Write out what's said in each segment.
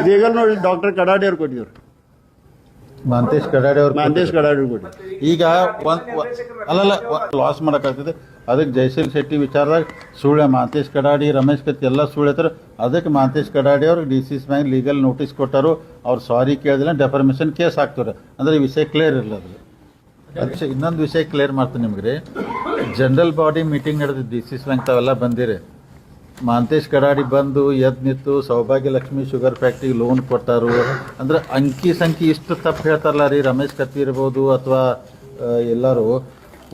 ಇದೀಗ ನೋಡಿ ಡಾಕ್ಟರ್ ಕಡಾಡಿ ಅವ್ರು ಕೊಟ್ಟಿದ್ರು. ಮಾಂತೇಶ್ ಕಡಾಡಿ ಅವ್ರು ಮಾಂತೇಶ್ ಕಡಾಡಿ ಅವ್ರು ಕೊಟ್ಟಿದ್ರು. ಈಗ ಒಂದ್ ಅಲ್ಲಲ್ಲ ಲಾಸ್ ಮಾಡೋಕ್ಕಾಗ್ತದೆ. ಅದಕ್ಕೆ ಜಯಶೀಲ್ ಶೆಟ್ಟಿ ವಿಚಾರದಾಗ ಸುಳ್ಳೆ ಮಾಂತೇಶ್ ಕಡಾಡಿ ರಮೇಶ್ ಕತ್ತಿ ಎಲ್ಲ ಸುಳ್ಳು ಅದಕ್ಕೆ ಮಾಂತೇಶ್ ಕಡಾಡಿ ಅವ್ರಿಗೆ D C C bank legal notice ಕೊಟ್ಟರು. ಅವ್ರು ಸಾರಿ ಕೇಳಿದ್ರೆ ಡೆಫರ್ಮೇಷನ್ ಕೇಸ್ ಹಾಕ್ತಾರೆ. ಅಂದ್ರೆ ಈ ವಿಷಯ ಕ್ಲಿಯರ್ ಇರಲ್ಲ ಅದು ಅದಕ್ಕೆ ಇನ್ನೊಂದು ವಿಷಯ ಕ್ಲಿಯರ್ ಮಾಡ್ತೀನಿ ನಿಮ್ಗೆ. ರೀ ಜನರಲ್ ಬಾಡಿ ಮೀಟಿಂಗ್ ನಡೆದಿದ್ದು ಡಿ ಸಿ ಸಿ ಬ್ಯಾಂಕ್ ತಾವೆಲ್ಲ ಬಂದಿರಿ. ಮಾಂತೇಶ್ ಕರಾಡಿ ಬಂದು ಎದ್ ನಿಂತು ಸೌಭಾಗ್ಯ ಲಕ್ಷ್ಮಿ ಶುಗರ್ ಫ್ಯಾಕ್ಟ್ರಿಗೆ ಲೋನ್ ಕೊಡ್ತಾರೆ. ಅಂದ್ರೆ ಅಂಕಿ ಸಂಖ್ಯೆ ಇಷ್ಟು ತಪ್ಪು ಹೇಳ್ತಾರಲ್ಲ ರೀ, ರಮೇಶ್ ಕತ್ತಿ ಇರ್ಬೋದು ಅಥವಾ ಎಲ್ಲರೂ.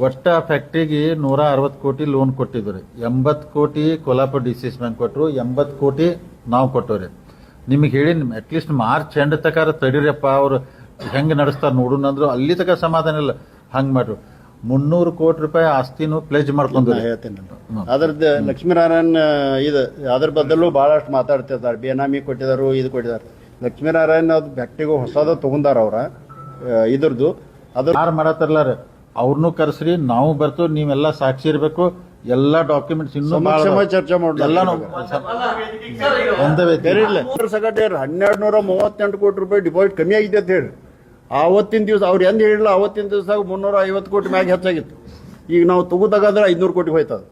ಒಟ್ಟ ಫ್ಯಾಕ್ಟ್ರಿಗೆ ನೂರ ಅರವತ್ತು ಕೋಟಿ ಲೋನ್ ಕೊಟ್ಟಿದ್ರು ಎಂಬತ್ತು ಕೋಟಿ Kolhapur D C S bank ಕೊಟ್ಟರು ಎಂಬತ್ತು ಕೋಟಿ ನಾವು ಕೊಟ್ಟವ್ರಿ ನಿಮಗೆ ಹೇಳಿ ಅಟ್ಲೀಸ್ಟ್ ಮಾರ್ಚ್ ಎಂಡ್ ತಕಾರ ತಡೀರಪ್ಪ ಅವ್ರು ಹೆಂಗೆ ನಡೆಸ್ತಾರೆ ನೋಡೋಣ ಅಂದ್ರು ಅಲ್ಲಿ ತಕ ಸಮಾಧಾನ ಇಲ್ಲ. ಹಂಗೆ ಮಾಡ್ರು. ಮುನ್ನೂರು ಕೋಟಿ ರೂಪಾಯಿ ಆಸ್ತಿನೂ ಪ್ಲೇಜ್ ಮಾಡ್ಕೊಂಡು ಹೇಳ್ತೇನೆ ನಾನು. ಅದ್ರದ್ದು ಲಕ್ಷ್ಮೀನಾರಾಯಣ್ ಇದು ಅದ್ರ ಬದಲು ಬಹಳಷ್ಟು ಮಾತಾಡ್ತಿರ್ತಾರೆ. ಬೇನಾಮಿ ಕೊಟ್ಟಿದ್ದಾರೆ ಇದು ಕೊಟ್ಟಿದ್ದಾರೆ ಲಕ್ಷ್ಮೀನಾರಾಯಣ ಅದು ಬ್ಯಾಕ್ಟಿಗೂ ಹೊಸದ ತಗೊಂಡಾರ ಅವ್ರ ಇದ್ರದ್ದು. ಅದು ಯಾರು ಮಾಡತ್ತಾರಲ್ಲ ರೀ? ಅವ್ರನ್ನೂ ಕರೆಸ್ರಿ ನಾವು ಬರ್ತೀವಿ ನೀವೆಲ್ಲ ಸಾಕ್ಷಿ ಇರಬೇಕು. ಎಲ್ಲ ಡಾಕ್ಯುಮೆಂಟ್ಸ್ ಇನ್ನೂ ಭಾಳ ಚರ್ಚೆ ಮಾಡಿ ಎಲ್ಲಾನು ಒಂದೇ ಹನ್ನೆರಡು ನೂರ ಮೂವತ್ತೆಂಟು ಕೋಟಿ ರೂಪಾಯಿ ಡಿಪಾಸಿಟ್ ಕಮ್ಮಿ ಆಗಿದೆ ಅಂತ ಹೇಳಿ. ಆವತ್ತಿನ ದಿವಸ ಅವ್ರು ಎಂದು ಹೇಳಿಲ್ಲ, ಆವತ್ತಿನ ದಿವಸ ಮುನ್ನೂರ ಐವತ್ತು ಕೋಟಿ ಮ್ಯಾಗೆ ಹೆಚ್ಚಾಗಿತ್ತು. ಈಗ ನಾವು ತಗೋದಾಗಾದ್ರೆ ಐದ್ನೂರು ಕೋಟಿ ಹೋಯ್ತದ.